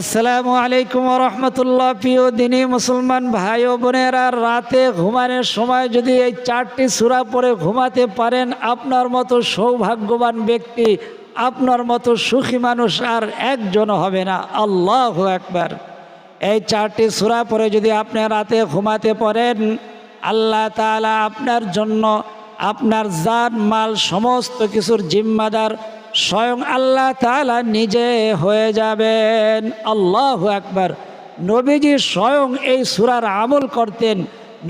আসসালামু আলাইকুম রহমতুল্লাহ। প্রিয় দিনী মুসলমান ভাই ও বোনেরা, রাতে ঘুমানোর সময় যদি এই চারটি সূরা পরে ঘুমাতে পারেন, আপনার মতো সৌভাগ্যবান ব্যক্তি, আপনার মতো সুখী মানুষ আর একজন হবে না। আল্লাহ একবার এই চারটি সূরা পরে যদি আপনি রাতে ঘুমাতে পারেন, আল্লাহ তাআলা আপনার জন্য, আপনার জান, মাল, সমস্ত কিছুর জিম্মাদার স্বয়ং আল্লাহ তাআলা নিজে হয়ে যাবেন। আল্লাহ একবার নবীজি স্বয়ং এই সুরার আমল করতেন।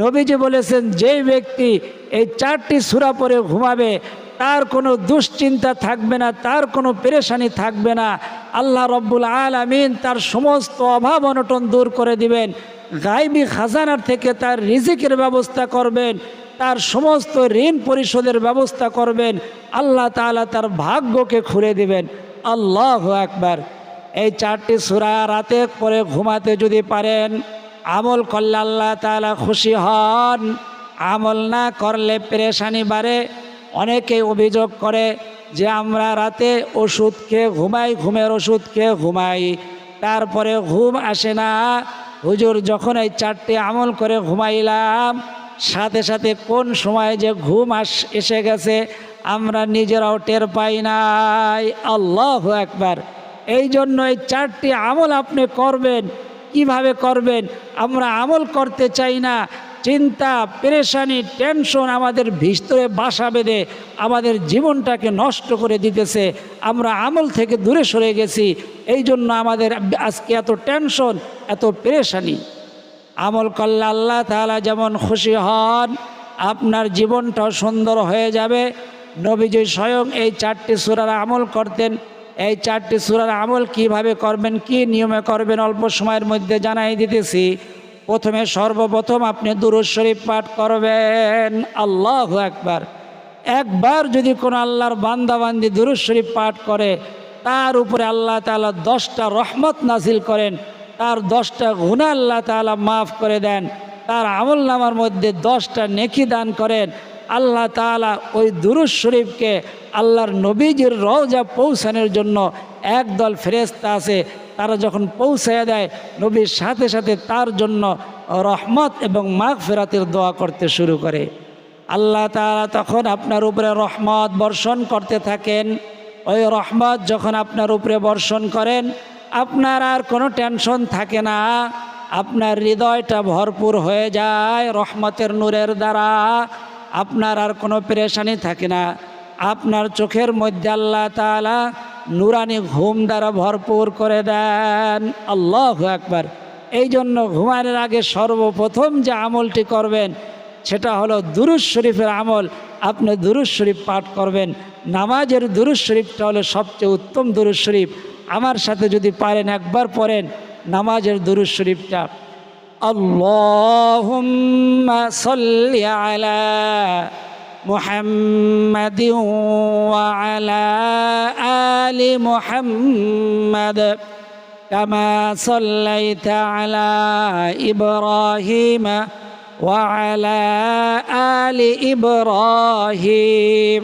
নবীজি বলেছেন, যে ব্যক্তি এই চারটি সুরা পরে ঘুমাবে, তার কোনো দুশ্চিন্তা থাকবে না, তার কোনো পেরেশানি থাকবে না। আল্লাহ রব্বুল আলামিন তার সমস্ত অভাব অনটন দূর করে দিবেন। গাইবি খাজানার থেকে তার রিজিকের ব্যবস্থা করবেন। তার সমস্ত ঋণ পরিশোধের ব্যবস্থা করবেন, আল্লাহ তাআলা তার ভাগ্যকে খুলে দিবেন। আল্লাহ একবার এই চারটি সুরা রাতে পরে ঘুমাতে যদি পারেন, আমল করলে আল্লাহ তাআলা খুশি হন। আমল না করলে পেরেশানি বাড়ে। অনেকে অভিযোগ করে যে আমরা রাতে ওষুধ খেয়ে ঘুমাই, ঘুমের ওষুধ খেয়ে ঘুমাই। তারপরে ঘুম আসে না। হুজুর যখন এই চারটি আমল করে ঘুমাইলাম সাথে সাথে কোন সময় যে ঘুম আস, এসে গেছে, আমরা নিজেরাও টের পাই নাই। আল্লাহ একবার এই জন্য এই চারটি আমল আপনি করবেন। কীভাবে করবেন? আমরা আমল করতে চাই না। চিন্তা, পেরেশানি, টেনশন আমাদের ভিতরে বাসা বেঁধে আমাদের জীবনটাকে নষ্ট করে দিতেছে। আমরা আমল থেকে দূরে সরে গেছি। এই জন্য আমাদের আজকে এত টেনশন, এত পেরেশানি। আমল করলে আল্লাহ তাআলা যেমন খুশি হন, আপনার জীবনটাও সুন্দর হয়ে যাবে। নবীজি স্বয়ং এই চারটি সুরার আমল করতেন। এই চারটি সুরার আমল কীভাবে করবেন, কি নিয়মে করবেন, অল্প সময়ের মধ্যে জানাই দিতেছি। প্রথমে সর্বপ্রথম আপনি দুরুদ শরীফ পাঠ করবেন। আল্লাহ একবার একবার যদি কোনো আল্লাহর বান্দাবান্দি দুরুদ শরীফ পাঠ করে, তার উপরে আল্লাহ তাআলা দশটা রহমত নাজিল করেন। তার দশটা গুণা আল্লাহ তাআলা মাফ করে দেন। তার আমল নামার মধ্যে দশটা নেকি দান করেন। আল্লাহ তাআলা ওই দুরুদ শরীফকে আল্লাহর নবীজির রওজা পৌঁছানোর জন্য একদল ফেরেস্তা আছে। তারা যখন পৌঁছায় দেয়, নবীর সাথে সাথে তার জন্য রহমত এবং মাঘ ফেরাতের দোয়া করতে শুরু করে। আল্লাহ তাআলা তখন আপনার উপরে রহমত বর্ষণ করতে থাকেন। ওই রহমত যখন আপনার উপরে বর্ষণ করেন আপনার আর কোনো টেনশন থাকে না। আপনার হৃদয়টা ভরপুর হয়ে যায় রহমতের নূরের দ্বারা। আপনার আর কোনো পেরেশানি থাকে না। আপনার চোখের মধ্যে আল্লাহ তালা নুরানি ঘুম দ্বারা ভরপুর করে দেন। আল্লাহ একবার এই জন্য ঘুমানোর আগে সর্বপ্রথম যে আমলটি করবেন, সেটা হলো দুরুজ শরীফের আমল। আপনি দুরুজ শরীফ পাঠ করবেন। নামাজের দুরুজ শরীফটা হলো সবচেয়ে উত্তম দুরুজ শরীফ। আমার সাথে যদি পারেন একবার পড়েন নামাজের দুরুজ শরীফটা আল্লাহুম্মা সাল্লি আলা محمد وعلى آل محمد كما صليت على إبراهيم وعلى آل إبراهيم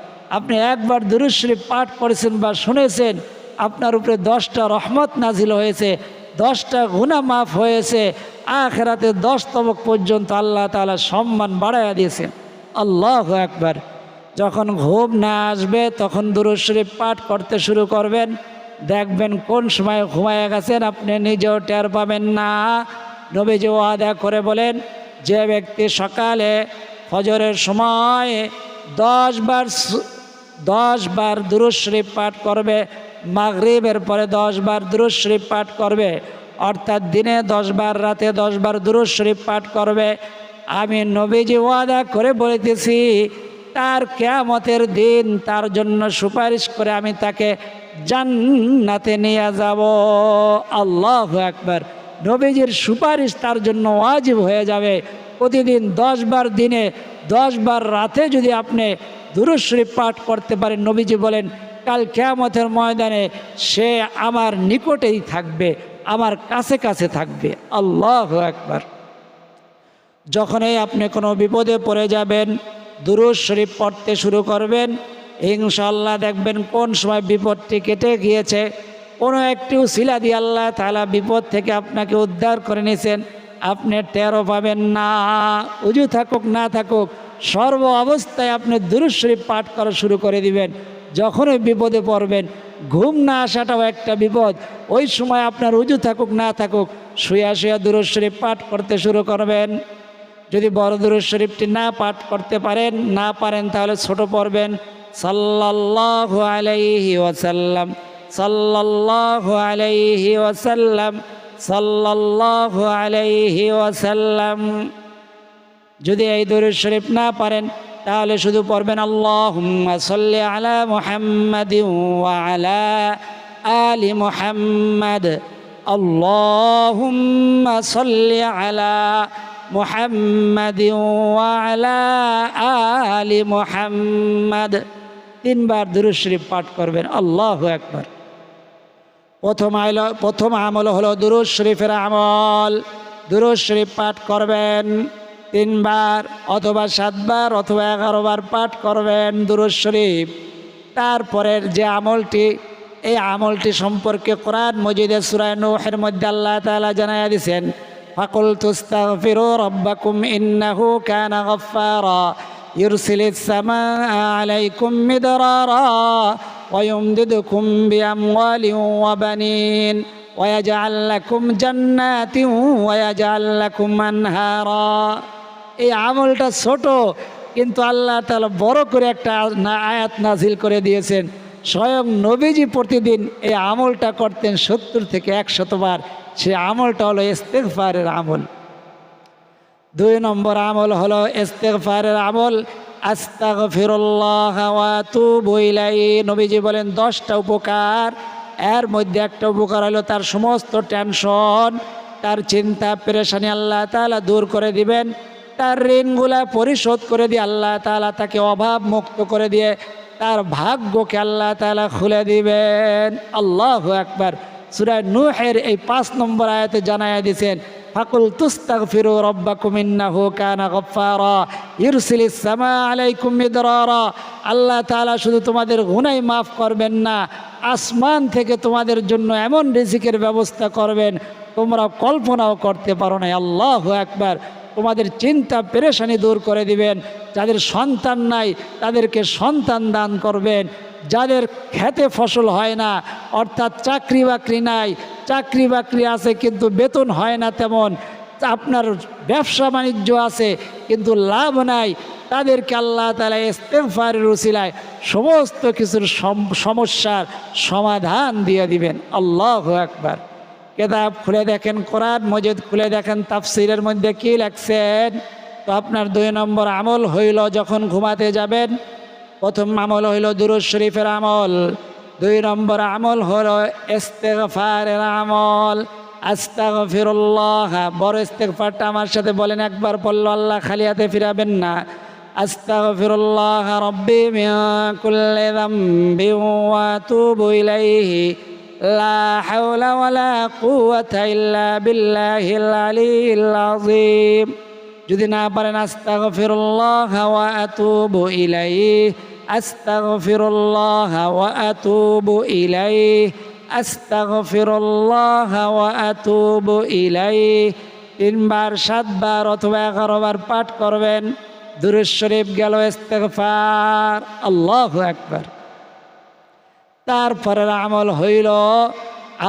আপনি একবার দুরুদ শরীফ পাঠ করেছেন বা শুনেছেন, আপনার উপরে দশটা রহমত নাজিল হয়েছে, দশটা গুণা মাফ হয়েছে, আখেরাতে দশ তবক পর্যন্ত আল্লাহ তালা সম্মান বাড়াইয়া দিয়েছেন। আল্লাহ একবার যখন ঘুম না আসবে, তখন দুরুদ শরীফ পাঠ করতে শুরু করবেন। দেখবেন কোন সময় ঘুমাইয়া গেছেন, আপনি নিজেও টের পাবেন না। নবীজি ওয়াদা করে বলেন, যে ব্যক্তি সকালে ফজরের সময় দশ বার দশ বার দুরুদ শরীফ পাঠ করবে, মাগরিবের পরে দশ বার দুরুদ শরীফ পাঠ করবে, অর্থাৎ দিনে দশ বার, রাতে দশ বার দুরুদ শরীফ পাঠ করবে। আমি নবীজি ওয়াদা করে বলিতেছি তার কেয়ামতের দিন তার জন্য সুপারিশ করে আমি তাকে জান্নাতে নিয়ে যাব। আল্লাহ একবার নবীজির সুপারিশ তার জন্য ওয়াজিব হয়ে যাবে। প্রতিদিন দশ বার দিনে, দশ বার রাতে যদি আপনি দুরুশরীফ পাঠ করতে পারেন নবীজি বলেন, কাল কেয়ামতের ময়দানে সে আমার নিকটেই থাকবে, আমার কাছে কাছে থাকবে। আল্লাহ একবার যখনই আপনি কোনো বিপদে পড়ে যাবেন দুরুজ শরীফ পড়তে শুরু করবেন ইনশাল্লাহ দেখবেন কোন সময় বিপদটি কেটে গিয়েছে। কোনো একটি উসিলা দিয়ে আল্লাহ তালা বিপদ থেকে আপনাকে উদ্ধার করে নিয়েছেন। আপনি টেরও পাবেন না। উজু থাকুক, না থাকুক সর্ব অবস্থায় আপনি দুরুজ শরীফ পাঠ করা শুরু করে দিবেন। যখনই বিপদে পড়বেন, ঘুম না আসাটাও একটা বিপদ। ওই সময় আপনার উজু থাকুক, না থাকুক, শুয়া শুয়া দুরুজ শরীফ পাঠ করতে শুরু করবেন। যদি বড় দুরুদ শরীফটি না পাঠ করতে পারেন, না পারেন তাহলে ছোট পড়বেন। সাল্লাল্লাহু আলাইহি ওয়াসাল্লাম, সাল্লাল্লাহু আলাইহি ওয়াসাল্লাম, সাল্লাল্লাহু আলাইহি ওয়াসাল্লাম। যদি এই দুরুদ শরীফ না পারেন, তাহলে শুধু পড়বেন, আল্লাহুম্মা সাল্লি আলা মুহাম্মাদি আলা আলি মুহাম্মাদ। আল্লাহুম্মা সাল্লি আলা মুহাম্মাদি আলা আলি মুহাম্মাদ। তিনবার দুরুদ শরীফ পাঠ করবেন, আল্লাহু একবার প্রথম আইল, প্রথম আমল হলো দুরুদ শরীফের আমল। দুরুদ শরীফ পাঠ করবেন তিনবার অথবা সাতবার অথবা এগারো বার পাঠ করবেন দুরুদ শরীফ তারপরের যে আমলটি এই আমলটি সম্পর্কে কোরআন মজিদের সুরায় নৌহের মধ্যে আল্লাহ তাআলা জানাইয়া দিছেন ফাকুল তুস্তাগফিরু রব্বাকুম ইন্নাহু কানা গফফারা يرسل السماء عليكم مدرارا ويمددكم بأموال وبنين ويجعل لكم جنات ويجعل لكم أنهارا এই আমলটা ছোট, কিন্তু আল্লাহ তাআলা বড় করে একটা আয়াত নাজিল করে দিয়েছেন। স্বয়ং নবীজি প্রতিদিন এই আমলটা করতেন সত্তর থেকে একশতবার সে আমলটা হলো ইস্তেগফারের আমল। দুই নম্বর আমল হলো ইস্তেগফারের আমল তুবু ইলাইহি। নবীজি বলেন, দশটা উপকার, এর মধ্যে একটা উপকার হলো তার সমস্ত টেনশন, তার চিন্তা, পেরেশানি আল্লাহ তালা দূর করে দিবেন। তার ঋণগুলা পরিশোধ করে দিয়ে আল্লাহ তালা তাকে অভাব মুক্ত করে দিয়ে তার ভাগ্যকে আল্লাহ তালা খুলে দিবেন। আল্লাহ একবার সূরা নুহের এই পাঁচ নম্বর আয়াতে জানায়া দিয়েছেন, ফাকুল তুস্তাগফিরু রাব্বাকুম ইন্নাহু কানা গফফারা ইরসিলিস সামা আলাইকুম মিদরারা। আল্লাহ তালা শুধু তোমাদের গুনাহ মাফ করবেন না, আসমান থেকে তোমাদের জন্য এমন রিজিকের ব্যবস্থা করবেন তোমরা কল্পনাও করতে পারো না আল্লাহ একবার তোমাদের চিন্তা পেরেশানি দূর করে দিবেন। যাদের সন্তান নাই, তাদেরকে সন্তান দান করবেন। যাদের খেতে ফসল হয় না, অর্থাৎ চাকরি বাকরি নাই, চাকরি বাকরি আছে কিন্তু বেতন হয় না তেমন, আপনার ব্যবসা বাণিজ্য আছে কিন্তু লাভ নাই, তাদেরকে আল্লাহ তালা ইস্তেফারের উসিলায় সমস্ত কিছুর সমস্যার সমাধান দিয়ে দিবেন। আল্লাহ একবার কেতাব খুলে দেখেন, কোরআন মজিদ খুলে দেখেন, তাফসিরের মধ্যে কি লেখছেন? তো আপনার দুই নম্বর আমল হইল যখন ঘুমাতে যাবেন, প্রথম আমল হইল দুরুজ শরীফের আমল, দুই নম্বর আমল হলো ইস্তেগফারের আমল, আস্তাগফিরুল্লাহ। বড় ইস্তেগফারটা আমার সাথে বলেন একবার বলল আল্লাহ খালি হাতে ফিরাবেন না। আস্তাগফিরুল্লাহ রব্বি মিন কুল্লি যামবি ওয়া আতুবু ইলাইহি। লা হাওলা ওয়ালা কুওয়াতা ইল্লা বিল্লাহিল আলিয়্যিল আযীম। যদি না পারেন, আস্তাগফিরুল্লাহ ওয়া আতুবু ইলাইহি, আস্তাগফিরুল্লাহ ওয়া আতুবু ইলাইহি, আস্তাগফিরুল্লাহ ওয়া আতুবু ইলাইহি। তিনবার, সাতবার অথবা এগারো বার পাঠ করবেন। দুরুদ শরীফ গেল ইস্তেগফার। আল্লাহু আকবার। তারপরের আমল হইল,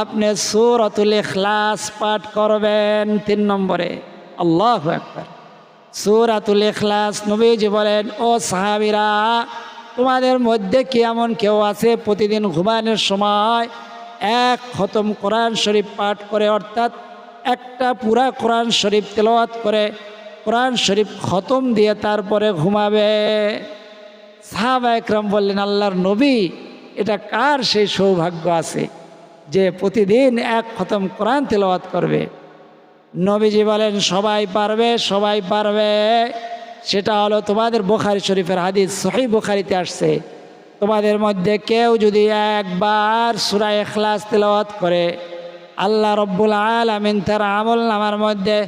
আপনি সুরতুল ইখলাস পাঠ করবেন তিন নম্বরে। আল্লাহ একবার সুরাতুল ইখলাস নবীজি বলেন, ও সাহাবিরা, তোমাদের মধ্যে কি এমন কেউ আছে প্রতিদিন ঘুমানোর সময় এক খতম কোরআন শরীফ পাঠ করে, অর্থাৎ একটা পুরা কোরআন শরীফ তেলাওয়াত করে, কোরআন শরীফ খতম দিয়ে তারপরে ঘুমাবে? সাহাবা একরাম বললেন, আল্লাহর নবী এটা কার সেই সৌভাগ্য আছে যে প্রতিদিন এক খতম কোরআন তেলাওয়াত করবে? নবীজি বলেন, সবাই পারবে সবাই পারবে। সেটা হলো তোমাদের বোখারি শরীফের হাদিস সহি বোখারিতে আসছে। তোমাদের মধ্যে কেউ যদি একবার সুরা এখলাস তেলাওয়াত করে, আল্লাহ রব্বুল আলামিন তার আমল নামার মধ্যে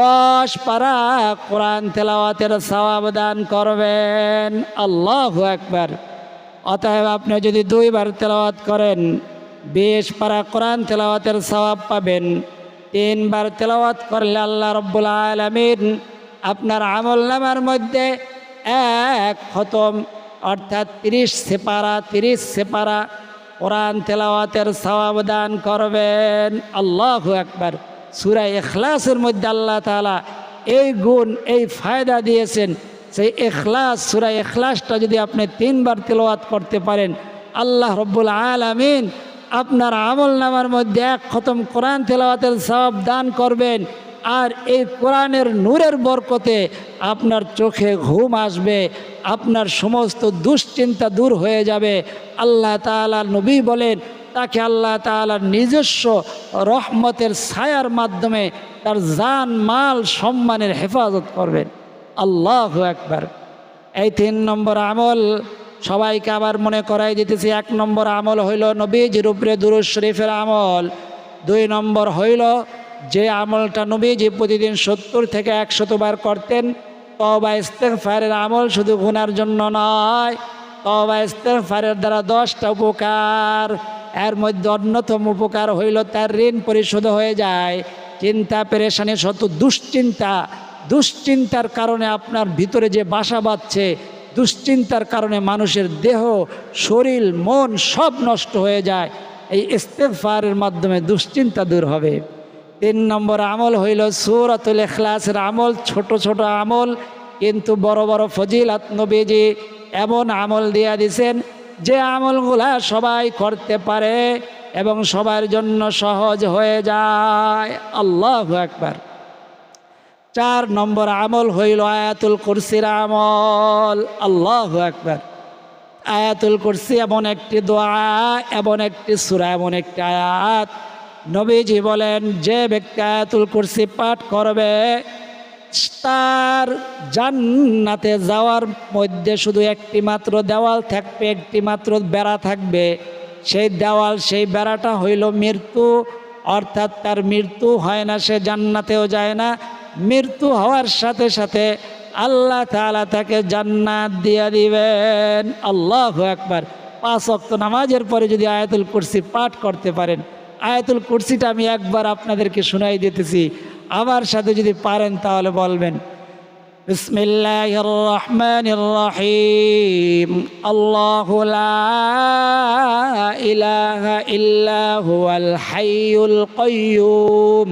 দশ পারা কোরআন তেলাওয়াতের সওয়াব দান করবেন। আল্লাহ একবার অতএব আপনি যদি দুইবার তেলাওয়াত করেন, বেশ পারা কোরআন তেলাওয়াতের সওয়াব পাবেন। তিনবার তেলাওয়াত করলে আল্লাহ রব্বুল আলমিন আপনার আমল নামার মধ্যে এক খতম, অর্থাৎ তিরিশ সেপারা তিরিশ সেপারা কোরআন তেলাওয়াতের সওয়াব দান করবেন। আল্লাহ একবার সুরা এখলাসের মধ্যে আল্লাহ তাআলা এই গুণ, এই ফায়দা দিয়েছেন। সেই এখলাস সুরা এখলাসটা যদি আপনি তিনবার তেলাওয়াত করতে পারেন, আল্লাহ রব্বুল আলামিন আপনার আমল নামার মধ্যে এক খতম কোরআন তেলাওয়াতের সব দান করবেন আর এই কোরআনের নূরের বরকতে আপনার চোখে ঘুম আসবে, আপনার সমস্ত দুশ্চিন্তা দূর হয়ে যাবে। আল্লাহ তাআলা নবী বলেন, তাকে আল্লাহ তাআলার নিজস্ব রহমতের ছায়ার মাধ্যমে তার জান, মাল, সম্মানের হেফাজত করবেন। আল্লাহ একবার এই তিন নম্বর আমল সবাইকে আবার মনে করাই দিতেছি, এক নম্বর আমল হইল নবীজির উপরে দুরুজ শরীফের আমল। দুই নম্বর হইল যে আমলটা নবীজি প্রতিদিন সত্তর থেকে একশতবার করতেন তবা ইস্তেগফারের আমল শুধু গুনার জন্য নয় তবা ইস্তেগফারের দ্বারা দশটা উপকার, এর মধ্যে অন্যতম উপকার হইল তার ঋণ পরিশোধ হয়ে যায়। চিন্তা, পেরেশানি, শত দুশ্চিন্তা দুশ্চিন্তার কারণে আপনার ভিতরে যে বাসা বাঁধছে, দুশ্চিন্তার কারণে মানুষের দেহ, শরীর, মন সব নষ্ট হয়ে যায়। এই ইস্তেফারের মাধ্যমে দুশ্চিন্তা দূর হবে। তিন নম্বর আমল হইল সুরাতুল এখলাসের আমল, ছোট ছোট আমল, কিন্তু বড় বড় ফজিলাত নবীজি এমন আমল দিয়া দিছেন, যে আমলগুলা সবাই করতে পারে এবং সবার জন্য সহজ হয়ে যায়। আল্লাহ একবার চার নম্বর আমল হইল আয়াতুল কুরসির আমল। আল্লাহ একবার আয়াতুল কুরসি এমন একটি দোয়া, এমন একটি সুরা, এমন একটি আয়াত। নবীজি বলেন, যে ব্যক্তি আয়াতুল কুরসি পাঠ করবে, তার জান্নাতে যাওয়ার মধ্যে শুধু একটি মাত্র দেওয়াল থাকবে, একটি মাত্র বেড়া থাকবে। সেই দেওয়াল, সেই বেড়াটা হইল মৃত্যু, অর্থাৎ তার মৃত্যু হয় না, সে জান্নাতেও যায় না। মৃত্যু হওয়ার সাথে সাথে আল্লাহ তাআলা তাকে জান্নাত দিয়ে দিবেন আল্লাহ একবার পাঁচ অক্ত নামাজের পরে যদি আয়াতুল কুরসি পাঠ করতে পারেন আয়াতুল কুরসিটা আমি একবার আপনাদেরকে শোনাই দিতেছি আমার সাথে যদি পারেন তাহলে বলবেন بسم الله الرحمن الرحيم الله لا إله إلا هو الحي القيوم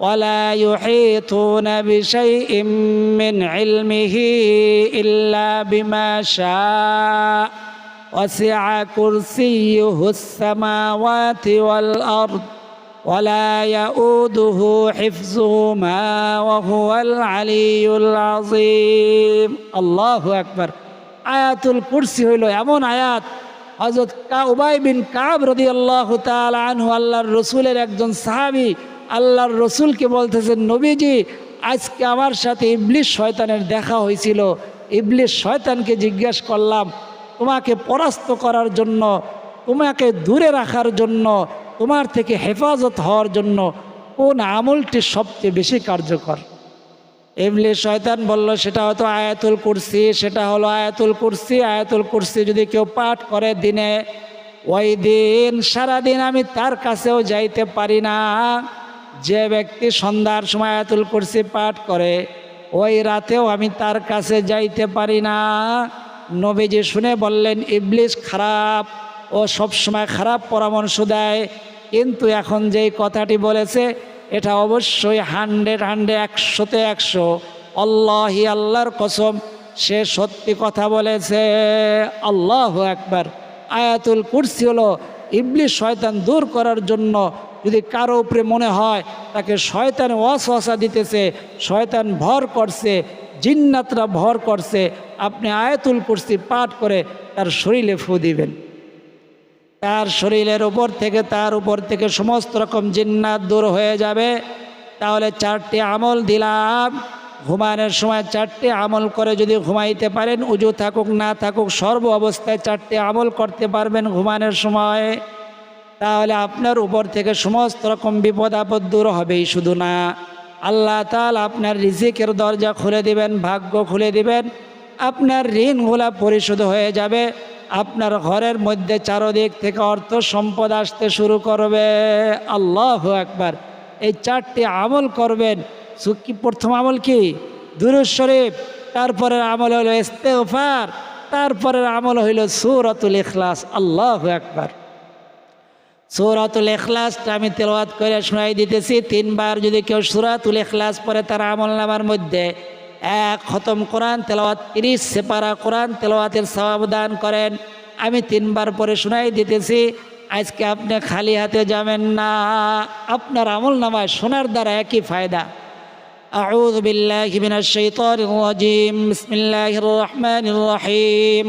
ولا يحيطون بشيء من علمه إلا بما شاء وسع كرسيه السماوات والأرض ولا يؤوده حفظهما وهو العلي العظيم الله أكبر আয়াতুল কুরসি হইল এমন আয়াত হজরত উবাই বিন কাব রদি আল্লাহ আনহু আল্লাহর রসুলের একজন সাহাবি আল্লাহর রসুলকে বলতেছেন নবীজি, আজকে আমার সাথে ইবলিশ শয়তানের দেখা হয়েছিল। ইবলিশ শয়তানকে জিজ্ঞেস করলাম, তোমাকে পরাস্ত করার জন্য, তোমাকে দূরে রাখার জন্য, তোমার থেকে হেফাজত হওয়ার জন্য কোন আমলটি সবচেয়ে বেশি কার্যকর? এমনি শয়তান বলল, সেটা হয়তো আয়াতুল কুরসি, সেটা হলো আয়াতুল কুরসি। আয়াতুল কুরসি যদি কেউ পাঠ করে দিনে, ওই দিন, সারাদিন আমি তার কাছেও যাইতে পারি না। যে ব্যক্তি সন্ধ্যার সময় আয়াতুল কুরসি পাঠ করে, ওই রাতেও আমি তার কাছে যাইতে পারি না। নবীজি শুনে বললেন ইবলিশ খারাপ, ও সব সময় খারাপ পরামর্শ দেয়। কিন্তু এখন যেই কথাটি বলেছে, এটা অবশ্যই হান্ড্রেড হান্ড্রেড, একশোতে একশো। আল্লাহি আল্লাহর কসম, সে সত্যি কথা বলেছে। আল্লাহ একবার আয়াতুল কুরসি হলো ইবলিশ শয়তান দূর করার জন্য যদি কারও উপরে মনে হয় তাকে শয়তান ওয়াসওয়াসা দিতেছে, শয়তান ভর করছে, জিন্নাতরা ভর করছে, আপনি আয়াতুল কুরসি পাঠ করে তার শরীরে ফু দিবেন। তার শরীরের উপর থেকে, তার উপর থেকে সমস্ত রকম জিন্নাত দূর হয়ে যাবে। তাহলে চারটি আমল দিলাম। ঘুমানোর সময় চারটি আমল করে যদি ঘুমাইতে পারেন, উজু থাকুক, না থাকুক, সর্ব অবস্থায় চারটি আমল করতে পারবেন ঘুমানোর সময়। তাহলে আপনার উপর থেকে সমস্ত রকম বিপদ আপদ দূর হবেই শুধু না। আল্লাহ তাল আপনার রিজিকের দরজা খুলে দিবেন, ভাগ্য খুলে দিবেন। আপনার ঋণগুলা পরিশোধ হয়ে যাবে। আপনার ঘরের মধ্যে চারদিক থেকে অর্থ সম্পদ আসতে শুরু করবে। আল্লাহ একবার এই চারটি আমল করবেন। সুকি প্রথম আমল কি? দুরুজ শরীফ। তারপরের আমল হইল ইস্তেফার তারপরের আমল হইল সুরতুল ইখলাস। আল্লাহ একবার সৌরাতুল এখলাসটা আমি তেলাওয়াত করে শোনাই দিতেছি তিনবার যদি কেউ সুরাতুল এখলাস পরে তার আমল নামার মধ্যে এক খতম কোরআন তেলাওয়াত তিরিশ সেপারা কোরআন তেলাওয়াতের সবাব দান করেন আমি তিনবার পরে শোনাই দিতেছি আজকে আপনি খালি হাতে যাবেন না আপনার আমল নামায় শোনার দ্বারা একই ফায়দা أعوذ بالله من الشيطان الرجيم بسم الله الرحمن الرحيم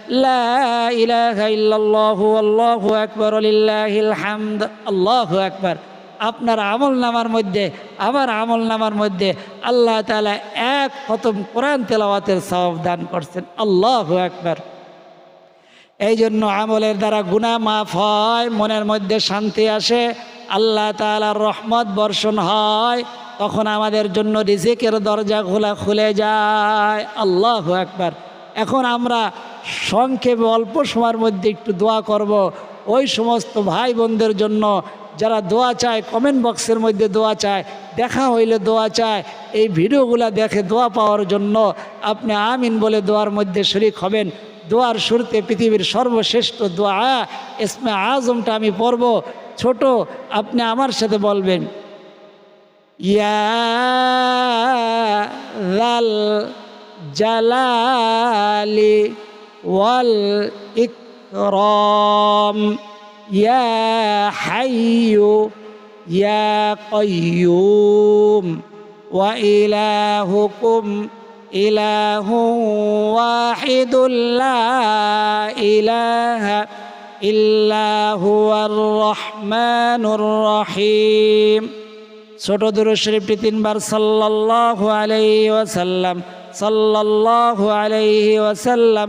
لا إله إلا الله والله أكبر لله الحمد الله أكبر আপনার আমল নামার মধ্যে আমার আমল নামার মধ্যে আল্লাহ তালা এক খতম কোরআন তেলাওয়াতের সওয়াব দান করছেন আল্লাহ একবার এই জন্য আমলের দ্বারা গুণা মাফ হয় মনের মধ্যে শান্তি আসে আল্লাহ তালার রহমত বর্ষণ হয় তখন আমাদের জন্য রিজিকের দরজা খোলা খুলে যায় আল্লাহ একবার এখন আমরা সংক্ষেপে অল্প সময়ের মধ্যে একটু দোয়া করব। ওই সমস্ত ভাই বোনদের জন্য যারা দোয়া চায় কমেন্ট বক্সের মধ্যে দোয়া চায়, দেখা হইলে দোয়া চায়, এই ভিডিওগুলো দেখে দোয়া পাওয়ার জন্য আপনি আমিন বলে দোয়ার মধ্যে শরিক হবেন। দোয়ার শুরুতে পৃথিবীর সর্বশ্রেষ্ঠ দোয়া, ইসমে আজমটা আমি পড়ব। ছোট, আপনি আমার সাথে বলবেন, ইয়া জালালি ওয়াল ইকরাম ইয়া হাইয়ু ইয়া কাইয়ুম ওয়া ইলাহুকুম إله واحد لا إله إلا هو الرحمن الرحيم ছোট দুরু শরীফটি তিনবার সাল্লাল্লাহু আলাইহি ওয়াসাল্লাম সাল্লাল্লাহু আলাইহি ওয়াসাল্লাম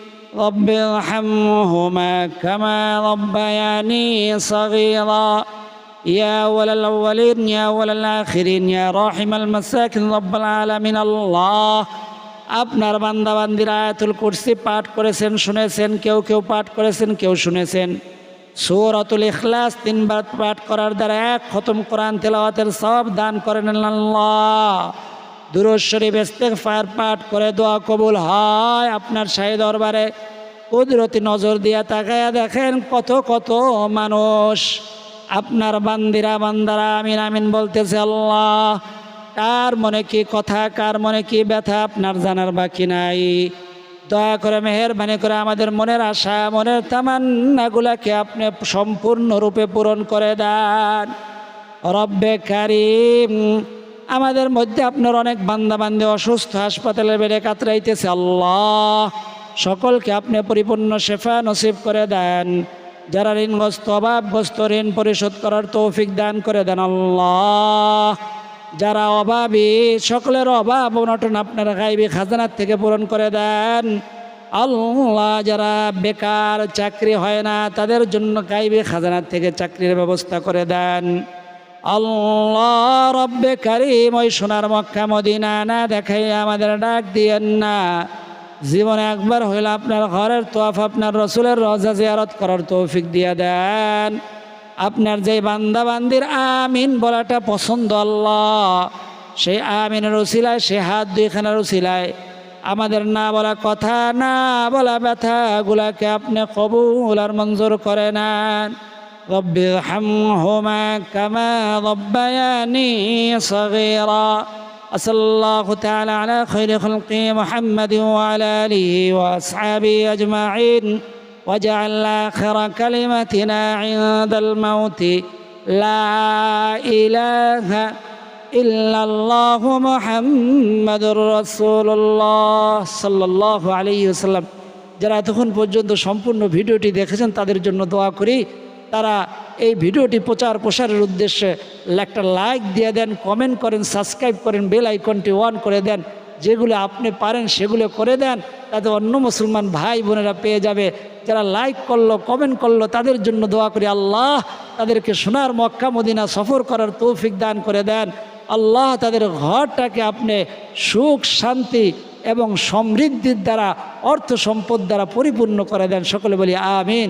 رب ارحمهما كما ربياني صغيرا يا أول الأولين يا أول الآخرين يا راحم المساكن رب العالمين الله আপনার বান্দাবান্দির আয়াতুল কুরসি পাঠ করেছেন শুনেছেন কেউ কেউ পাঠ করেছেন কেউ শুনেছেন সৌরাতুল ইখলাস তিনবার পাঠ করার দ্বারা এক খতম কোরআন তেলাওয়াতের সব দান করেন আল্লাহ দুরুদ শরীফ ইস্তেগফার পাঠ করে দোয়া কবুল হয় আপনার শাহী দরবারে। কুদরতি নজর দিয়া তাকায়া দেখেন কত কত মানুষ। আপনার বান্দিরা, বান্দারা আমিন আমিন বলতেছে, আল্লাহ, কার মনে কি কথা, কার মনে কি ব্যথা আপনার জানার বাকি নাই? দয়া করে, মেহরবানি করে আমাদের মনের আশা, মনের তামান্নাগুলাকে আপনি সম্পূর্ণরূপে পূরণ করে দেন। রব্বে কারিম আমাদের মধ্যে আপনার অনেক বান্দাবান্দি অসুস্থ, হাসপাতালের বেড়ে কাতরাইতেছে। আল্লাহ, সকলকে আপনি পরিপূর্ণ শেফা নসিব করে দেন। যারা ঋণগ্রস্ত, অভাবগ্রস্ত ঋণ পরিশোধ করার তৌফিক দান করে দেন। আল্লাহ, যারা অভাবী, সকলের অভাব অনটন আপনার গাইবি খাজানার থেকে পূরণ করে দেন। আল্লাহ, যারা বেকার, চাকরি হয় না, তাদের জন্য গাইবি খাজানার থেকে চাকরির ব্যবস্থা করে দেন। আল্লাহ রব্বে কারিম, ওই সোনার মক্কা মদিনা না দেখাই আমাদের ডাক দিয়েন না। জীবনে একবার হইলে আপনার ঘরের তোয়াফ, আপনার রসুলের রজা জিয়ারত করার তৌফিক দিয়ে দেন। আপনার যে বান্দা বান্দির আমিন বলাটা পছন্দ আল্লাহ। সেই আমিনের উসিলায়, সে হাত দুইখানার উসিলায়। আমাদের না বলা কথা, না বলা ব্যথাগুলাকে আপনি কবুল আর মঞ্জুর করে নেন। رب ارحمهما كما ربياني صغيرا وصلى الله تعالى على خير خلقه محمد وعلى آله وأصحابه أجمعين واجعل آخر كلمتنا عند الموت لا إله إلا الله محمد رسول الله صلى الله عليه وسلم যারা এতক্ষণ পর্যন্ত সম্পূর্ণ ভিডিওটি দেখেছেন তাদের জন্য দোয়া করি তারা এই ভিডিওটি প্রচার প্রসারের উদ্দেশ্যে একটা লাইক দিয়ে দেন কমেন্ট করেন সাবস্ক্রাইব করেন বেল আইকনটি অন করে দেন, যেগুলো আপনি পারেন সেগুলো করে দেন, তাতে অন্য মুসলমান ভাই বোনেরা পেয়ে যাবে। যারা লাইক করল কমেন্ট করল, তাদের জন্য দোয়া করি আল্লাহ তাদেরকে সোনার মক্কা, মদিনা সফর করার তৌফিক দান করে দেন। আল্লাহ তাদের ঘরটাকে আপনি সুখ, শান্তি এবং সমৃদ্ধির দ্বারা, অর্থ সম্পদ দ্বারা পরিপূর্ণ করে দেন। সকলে বলি আমিন।